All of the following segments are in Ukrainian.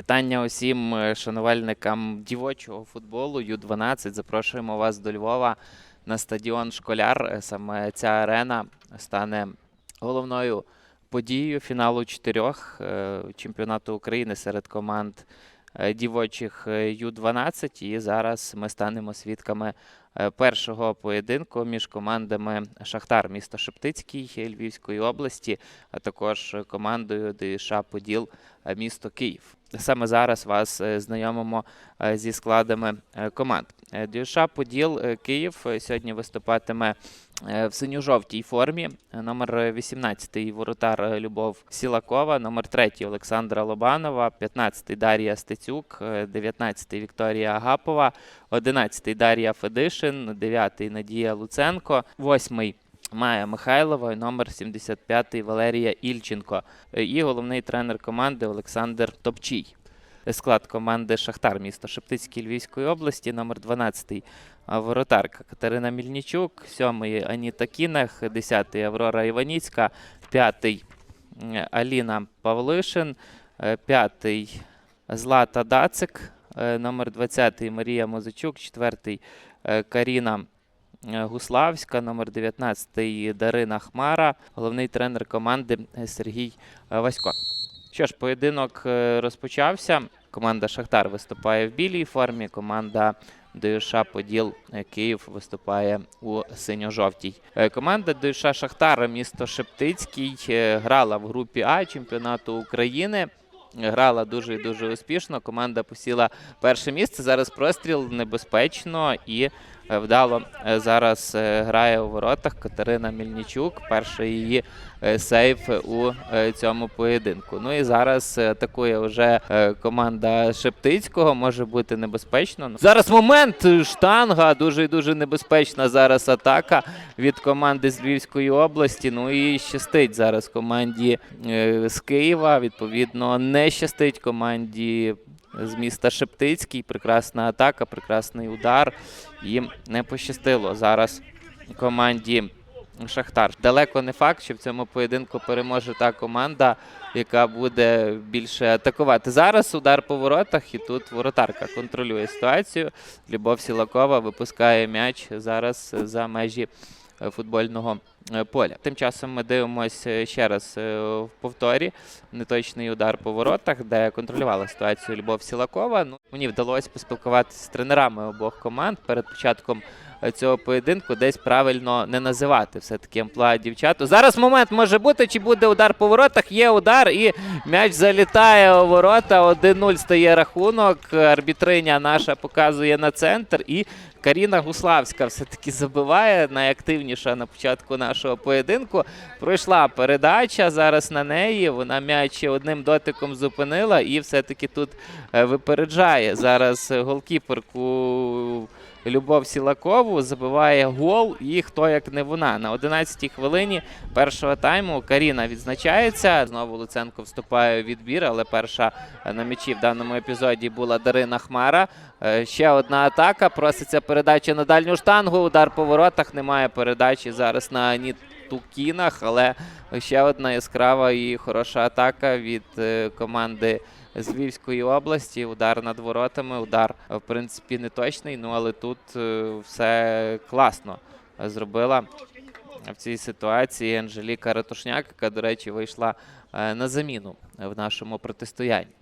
Вітання усім е, шанувальникам дівочого футболу Ю-12. Запрошуємо вас до Львова на стадіон Школяр. Е, Саме ця арена стане головною подією фіналу чотирьох е, чемпіонату України серед команд дівочих е, Ю-12. І зараз ми станемо свідками першого поєдинку між командами Шахтар місто Шептицький Львівської області, а також командою ДШ Поділ місто Київ. Саме зараз вас е, знайомимо е, зі складами е, команд. Е, ДЮШ Поділ Київ сьогодні виступатиме в синьо-жовтій формі. Номер 18 воротар Любов Сілакова, номер 3 Олександра Лобанова, 15 Дар'я Стецюк, е, 19 Вікторія Агапова, 11 Дар'я Федишин, 9 Надія Луценко, 8 Майя Михайлова і номер 75 Валерія Ільченко. Е, І головний тренер команди Олександр Топчій. Е, Склад команди Шахтар місто Шептицький Львівської області, номер 12 воротарка Катерина Мільничук, 7 Аніта Кінах, 10 Аврора Іваніцька, 5 Аліна Павлишин, 5 Злата Дацик, е, номер 20 Марія Мозичук, 4 Каріна е, Гуславська, номер 19 Дарина Хмара, головний тренер команди Сергій Васько. Що ж, поєдинок е, розпочався. Команда Шахтар виступає в білій формі, команда ДЮШ Поділ Київ виступає у синьо-жовтій. Е, Команда ДЮШ Шахтар місто Шептицький е, грала в групі А чемпіонату України. Грала дуже і дуже успішно. Команда посіла перше місце. Зараз простріл небезпечно і вдало е, зараз е, грає у воротах Катерина Мільничук. Перший її е, сейф у е, цьому поєдинку. Ну і зараз е, атакує вже е, команда Шептицького. Може бути небезпечно. Зараз момент е, штанга. Дуже і дуже небезпечна зараз атака від команди з Львівської області. Ну і щастить зараз команді е, з Києва. Відповідно, не щастить команді з міста Шептицький. Прекрасна атака, прекрасний удар. Їм не пощастило зараз команді Шахтар. Далеко не факт, що в цьому поєдинку переможе та команда, яка буде більше атакувати. Зараз удар по воротах, і тут воротарка контролює ситуацію. Любов Сілакова випускає м'яч зараз за межі футбольного поля. Тим часом ми дивимося ще раз е, в повторі неточний удар по воротах, де контролювала ситуацію Любов Сілакова. Ну, мені вдалося поспілкуватися з тренерами обох команд перед початком е, цього поєдинку, десь правильно не називати все-таки амплуа дівчату. Зараз момент може бути, чи буде удар по воротах. Є удар, і м'яч залітає у ворота. 1-0 стає рахунок. Арбітриня наша показує на центр. І Каріна Гуславська все-таки забиває найактивніша на початку нашого поєдинку. Пройшла передача зараз на неї. Вона м'яч одним дотиком зупинила і все-таки тут е, випереджає зараз голкіперку Любов Сілакову. Забиває гол. І хто як не вона. На 11-й хвилині першого тайму Каріна відзначається. Знову Луценко вступає у відбір, але перша на м'ячі в даному епізоді була Дарина Хмара. Е, Ще одна атака. Проситься передача на дальню штангу. Удар по воротах. Немає передачі зараз на Аніту Кінах, але ще одна яскрава і хороша атака від е, команди з Львівської області. Удар над воротами. Удар, в принципі, не точний, ну але тут е, все класно зробила в цій ситуації Анжеліка Ратушняк, яка, до речі, вийшла е, на заміну в нашому протистоянні.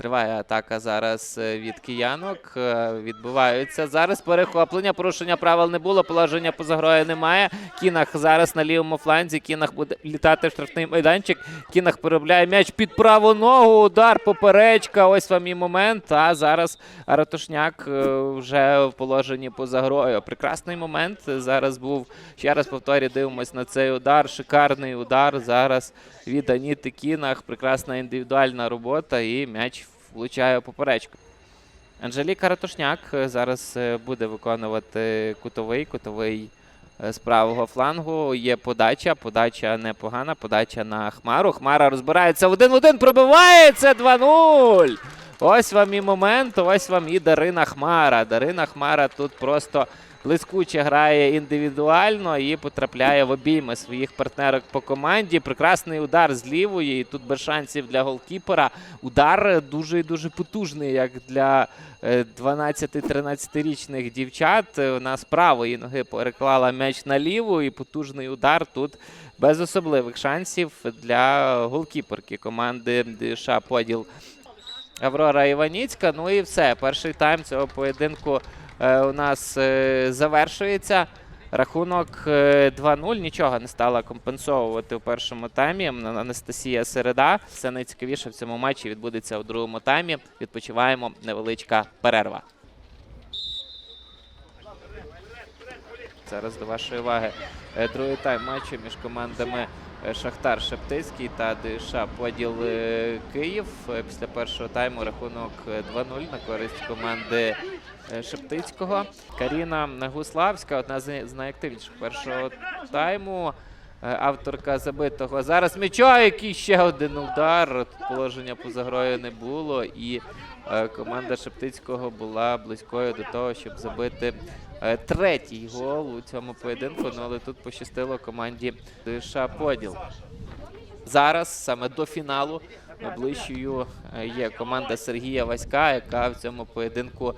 Триває атака зараз е, від киянок. е, Відбуваються зараз перехоплення. Порушення правил не було. Положення поза грою немає. Кінах зараз на лівому фланзі. Кінах буде літати в штрафний майданчик. Кінах переробляє м'яч під праву ногу. Удар поперечка. Ось вам і момент. А зараз Ратушняк е, вже в положенні поза грою. Прекрасний момент. Зараз був. Ще раз повторюю, дивимось на цей удар. Шикарний удар. Зараз від Аніти Кінах. Прекрасна індивідуальна робота і м'яч влучає поперечку. Анжеліка Ратушняк е, зараз е, буде виконувати кутовий, кутовий е, з правого флангу. Є подача. Подача непогана. Подача на Хмару. Хмара розбирається в один в один. Пробивається 2-0. Ось вам і момент. Ось вам і Дарина Хмара. Дарина Хмара тут просто блискуче грає індивідуально і потрапляє в обійми своїх партнерок по команді. Прекрасний удар з лівої. І тут без шансів для голкіпера. Удар дуже і дуже потужний, як для е, 12-13-річних дівчат. Е, Вона з правої ноги переклала м'яч на ліву, і потужний удар тут без особливих шансів для голкіперки команди США Поділ. Аврора Іваніцька. Ну і все. Перший тайм цього поєдинку у нас е, завершується. Рахунок е, 2-0. Нічого не стала компенсовувати у першому таймі. Анастасія Середа. Все найцікавіше в цьому матчі відбудеться у другому таймі. Відпочиваємо. Невеличка перерва. Зараз до вашої уваги е, другий тайм матчу між командами е, Шахтар Шептицький та ДШ Поділ е, Київ. Е, Після першого тайму рахунок е, 2-0 на користь команди е, Шептицького. Каріна Гуславська, одна з найактивніших першого тайму. Е, Авторка забитого. Зараз м'яча, який ще один удар. Тут положення поза грою не було. І е, команда Шептицького була близькою до того, щоб забити е, третій гол у цьому поєдинку. Ну, але тут пощастило команді США Поділ. Зараз саме до фіналу найближчою е, є команда Сергія Васька, яка в цьому поєдинку е,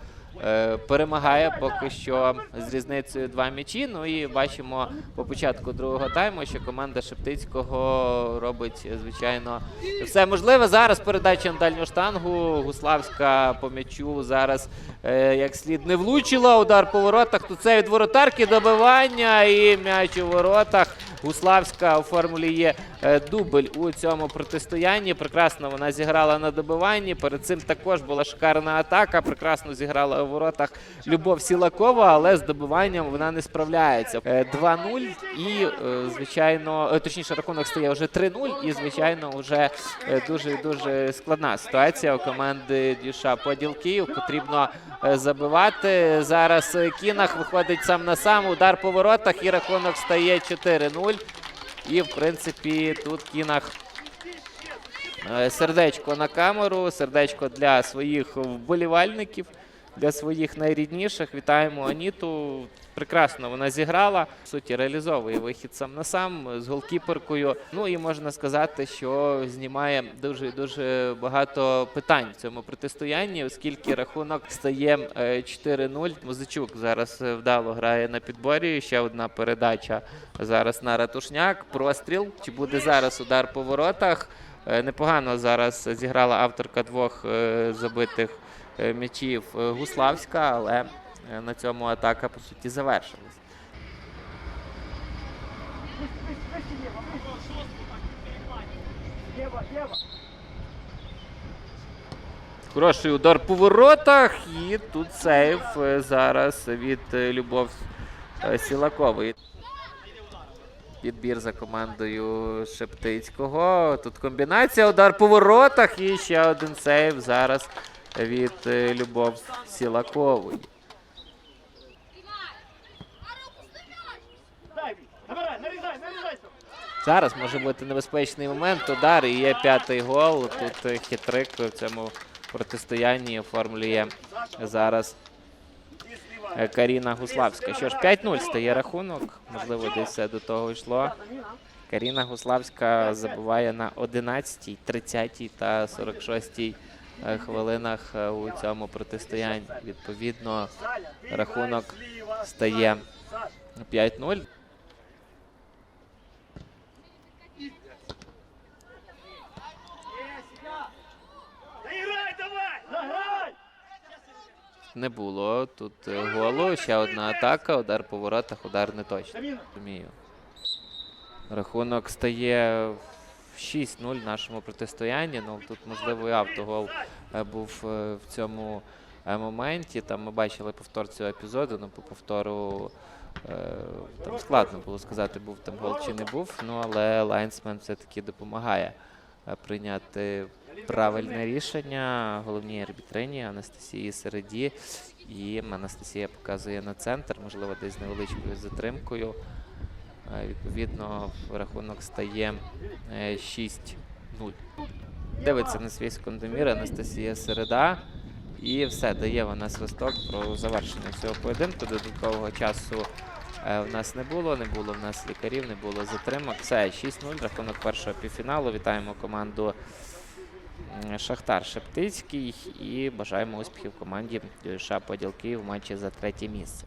перемагає поки що з різницею два м'ячі. Ну і бачимо по початку другого тайму, що команда Шептицького робить е, звичайно все можливе. Зараз передача на дальню штангу. Гуславська по м'ячу зараз е, як слід не влучила. Удар по воротах. Тут це від воротарки добивання і м'яч у воротах. Гуславська оформлює е, дубль у цьому протистоянні. Прекрасно вона зіграла на добиванні. Перед цим також була шикарна атака. Прекрасно зіграла у воротах Любов Сілакова, але з добиванням вона не справляється. Е, 2-0 і, е, звичайно, е, точніше, рахунок стає вже 3-0, і, звичайно, вже е, дуже дуже складна ситуація у команди Дюша Поділ Київ. Потрібно е, забивати. Зараз е, Кінах виходить сам на сам. Удар по воротах і рахунок стає 4-0. І, в принципі, тут Кінах е, сердечко на камеру, сердечко для своїх вболівальників, для своїх найрідніших. Вітаємо Аніту. Прекрасно вона зіграла. В суті, реалізовує вихід сам на сам з голкіперкою. Ну і можна сказати, що знімає дуже дуже багато питань в цьому протистоянні, оскільки рахунок стає е, 4-0. Музичук зараз е, вдало грає на підборі. Ще одна передача зараз на ратушняк. Простріл. Чи буде зараз удар по воротах? Е, Непогано зараз зіграла авторка двох е, забитих е, м'ячів е, Гуславська, але е, на цьому атака по суті завершилась. Хороший удар по воротах, і тут сейв е, зараз від е, Любов е, Сілакової. Підбір за командою Шептицького. Тут комбінація, удар по воротах і ще один сейв зараз від е, Любов Сілакової. Зараз може бути небезпечний момент. Удар і є п'ятий гол. Тут е, хитрик в цьому протистоянні оформлює зараз е, Каріна Гуславська. Що ж, 5-0 стає рахунок. Можливо, десь все до того йшло. Каріна Гуславська забуває на 11, 30 та 46 е, хвилинах е, у цьому протистоянні. Відповідно, рахунок стає 5-0. Заіграй, давай! Заграй! Не було тут е, голу. Ще одна атака. Удар по воротах, удар не точно. Розумію. Рахунок стає 6-0 в нашому протистоянні. Ну тут, можливо, і автогол е, був е, в цьому е, моменті. Там ми бачили повтор цього епізоду. Ну, по повтору там складно було сказати, був там гол чи не був. Ну але лайнсмен все-таки допомагає прийняти правильне рішення головній арбітрині Анастасії Середі. І Анастасія показує на центр, можливо, десь невеличкою затримкою. Е, Відповідно, рахунок стає е, 6-0. Дивиться на свій секундомір Анастасія Середа. І все, дає вона свисток про завершення цього поєдинку. Додаткового часу е, в нас не було, не було в нас лікарів, не було затримок. Все, 6-0, рахунок першого півфіналу. Вітаємо команду Шахтар Шептицький і бажаємо успіхів команді США Поділки в матчі за третє місце.